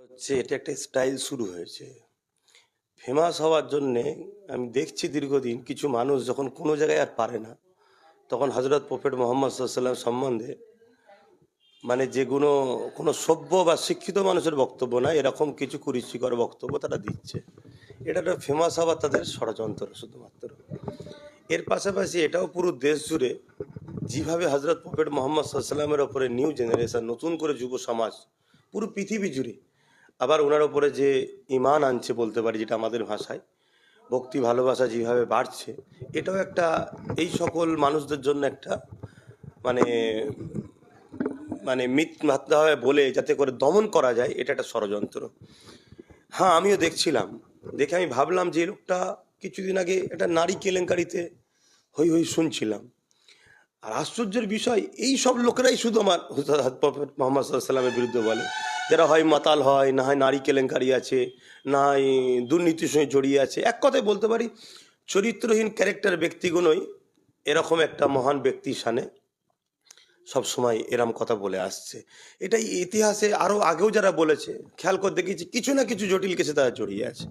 হচ্ছে, এটা একটা স্টাইল শুরু হয়েছে। ফেমাস হওয়ার জন্যে আমি দেখছি দীর্ঘদিন কিছু মানুষ যখন কোনো জায়গায় আর পারে না, তখন হজরত প্রফেট মোহাম্মদ সাল্লাম সম্বন্ধে মানে যেগুলো কোনো সভ্য বা শিক্ষিত মানুষের বক্তব্য না, এরকম কিছু কুরুচিকর বক্তব্য তারা দিচ্ছে। এটা একটা ফেমাস হওয়ার তাদের ষড়যন্ত্র শুধুমাত্র। এর পাশাপাশি এটাও পুরো দেশ জুড়ে যেভাবে হজরত প্রফেট মোহাম্মদ সাল্লামের ওপরে নিউ জেনারেশন নতুন করে যুব সমাজ, পুরো পৃথিবী জুড়ে আবার ওনার ওপরে যে ইমান আনছে বলতে পারি, যেটা আমাদের ভাষায়, ভক্তি, ভালোবাসা যেভাবে বাড়ছে, এটাও একটা এই সকল মানুষদের জন্য একটা মানে মানে মিথ্যাভাবে বলে যাতে করে দমন করা যায়, এটা একটা ষড়যন্ত্র। হ্যাঁ আমিও দেখছিলাম। দেখে আমি ভাবলাম যে লোকটা কিছুদিন আগে একটা নারী কেলেঙ্কারিতে হই হই শুনছিলাম। আর আশ্চর্যের বিষয়, এই সব লোকেরাই শুধু আমার মোহাম্মদ সাল্লামের বিরুদ্ধে বলে। যারা হয় মাতাল হয় না হয় নারী কেলেঙ্কারি আছে না হয় দুর্নীতির সঙ্গে জড়িয়ে আছে এক কথায় বলতে পারি চরিত্রহীন ক্যারেক্টার ব্যক্তিগুলোই এরকম একটা মহান ব্যক্তির সানে সব সময় এরম কথা বলে আসছে এটাই ইতিহাসে আরও আগেও যারা বলেছে খেয়াল করে দেখেছি কিছু না কিছু জটিল কেসে তারা জড়িয়ে আছে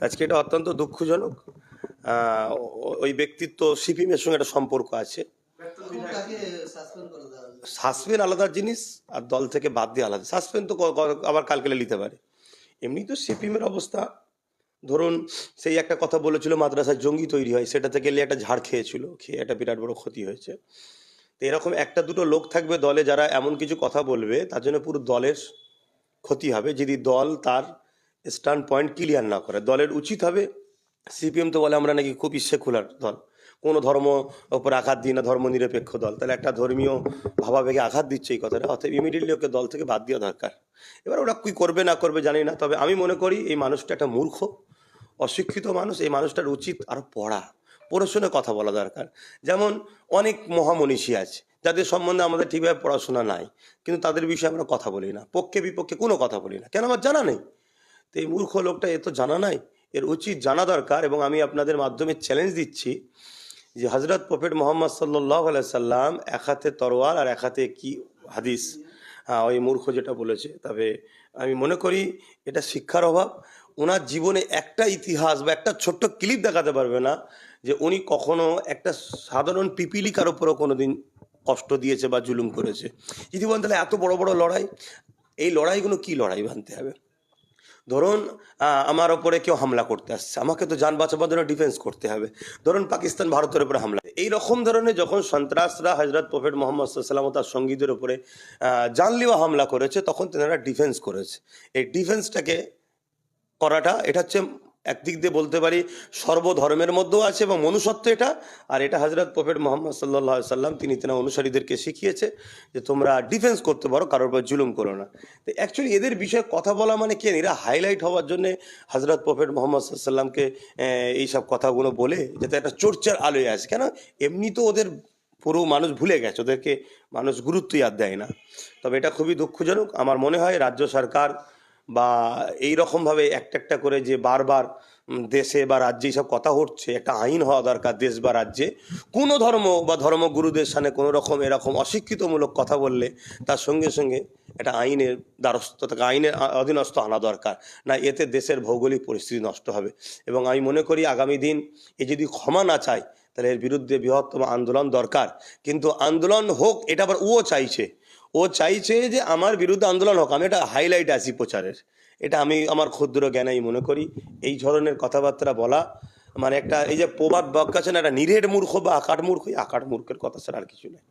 আজকে এটা অত্যন্ত দুঃখজনক ওই ব্যক্তিত্ব সিপিএমের সঙ্গে একটা সম্পর্ক আছে। সাসপেন্ড আলাদা জিনিস আর দল থেকে বাদ দিয়ে আলাদা। সাসপেন তো আবার কালকেলে নিতে পারে। এমনি তো সিপিএমের অবস্থা। ধরুন সেই একটা কথা বলেছিল মাদ্রাসায় জঙ্গি তৈরি হয়, সেটা থেকে গেলে একটা ঝাড় খেয়েছিল, খেয়ে একটা বিরাট বড় ক্ষতি হয়েছে। তো এরকম একটা দুটো লোক থাকবে দলে যারা এমন কিছু কথা বলবে, তার জন্য পুরো দলের ক্ষতি হবে। যদি দল তার স্ট্যান্ড পয়েন্ট ক্লিয়ার না করে, দলের উচিত হবে, সিপিএম তো বলে আমরা নাকি খুব সেকুলার দল। কোনো ধর্ম ওপর আঘাত দিই না ধর্ম নিরপেক্ষ দল। তাহলে একটা ধর্মীয় ভাবাবেগে আঘাত দিচ্ছে এই কথাটা। অর্থাৎ ইমিডিয়েটলি ওকে দল থেকে বাদ দেওয়া দরকার। এবার ওরা কী করবে না করবে জানি না, তবে আমি মনে করি এই মানুষটা একটা মূর্খ, অশিক্ষিত মানুষ। এই মানুষটার উচিত আরও পড়া পড়াশোনা কথা বলা দরকার। যেমন অনেক মহামনীষী আছে, যাদের সম্বন্ধে আমাদের ঠিকভাবে পড়াশোনা নাই, কিন্তু তাদের বিষয়ে আমরা কথা বলি না। পক্ষে বিপক্ষে কোনো কথা বলি না। কেন আমার জানা নেই? তো এই মূর্খ লোকটা এ তো জানা নাই। এর উচিত জানা দরকার এবং আমি আপনাদের মাধ্যমে চ্যালেঞ্জ দিচ্ছি যে হজরত প্রফেট মোহাম্মদ সাল্লাহ সাল্লাম এক হাতে তরোয়াল আর এক হাতে কি হাদিস? হ্যাঁ ওই মূর্খ যেটা বলেছে। তবে আমি মনে করি এটা শিক্ষার অভাব। ওনার জীবনে একটা ইতিহাস বা একটা ছোট্ট ক্লিপ দেখাতে পারবে না যে উনি কখনো একটা সাধারণ পিপিলিকার উপরও কোনো দিন কষ্ট দিয়েছে বা জুলুম করেছে। যদি তাহলে এত বড় বড় লড়াই, এই লড়াইগুলো কি লড়াই মানতে হবে? ধরুন আমার ওপরে কেউ হামলা করতে আসছে আমাকে তো যান বাঁচাবার জন্য ডিফেন্স করতে হবে। ধরুন পাকিস্তান ভারতের উপরে হামলা। এই রকম ধরনের যখন সন্ত্রাসরা হজরত প্রফেট মোহাম্মদ সাল্লাম তার সঙ্গীদের উপরে আহ, জানলেওয়া হামলা করেছে তখন তেনারা ডিফেন্স করেছে। এই ডিফেন্সটাকে করাটা এটা হচ্ছে একদিক দিয়ে বলতে পারি সর্বধর্মের মধ্যেও আছে এবং মনুষ্যত্ব এটা। আর এটা হজরত প্রফেট মোহাম্মদ সাল্লাহ সাল্লাম তিনি তেনা অনুসারীদেরকে শিখিয়েছে যে তোমরা ডিফেন্স করতে পারো, কারোর উপর জুলুম করো না। তো অ্যাকচুয়ালি এদের বিষয়ে কথা বলা মানে কেন এরা হাইলাইট হওয়ার জন্য হজরত প্রফেট মোহাম্মদ সাল্লামকে এইসব কথাগুলো বলে যাতে একটা চর্চার আলোয় আসে। কেন? এমনি তো ওদের পুরো মানুষ ভুলে গেছে, ওদেরকে মানুষ গুরুত্বই আর দেয় না। তবে এটা খুবই দুঃখজনক। আমার মনে হয় রাজ্য সরকার বা এই রকমভাবে একটা একটা করে যে বারবার দেশে বা রাজ্যে সব কথা হচ্ছে, একটা আইন হওয়া দরকার দেশ বা রাজ্যে। কোনো ধর্ম বা ধর্মগুরুদের সামনে কোনো রকম এরকম অশিক্ষিতমূলক কথা বললে তার সঙ্গে সঙ্গে একটা আইনের দ্বারস্থ, তাকে আইনের অধীনস্থ আনা দরকার। না, এতে দেশের ভৌগোলিক পরিস্থিতি নষ্ট হবে। এবং আমি মনে করি আগামী দিন এ যদি ক্ষমা না চায়, তাহলে এর বিরুদ্ধে বৃহত্তম আন্দোলন দরকার। কিন্তু আন্দোলন হোক, এটা আবার ও চাইছে। ও চাইছে যে আমার বিরুদ্ধে আন্দোলন হোক, আমি এটা হাইলাইট আছি প্রচারের। এটা আমি আমার ক্ষুদ্র জ্ঞানাই মনে করি। এই ধরনের কথাবার্তা বলা মানে একটা এই যে প্রবাদ বক্কাছেন একটা নিরেট মূর্খ বা আকাট মূর্খ আকাট মূর্খের কথা ছাড়া আর কিছু নেই।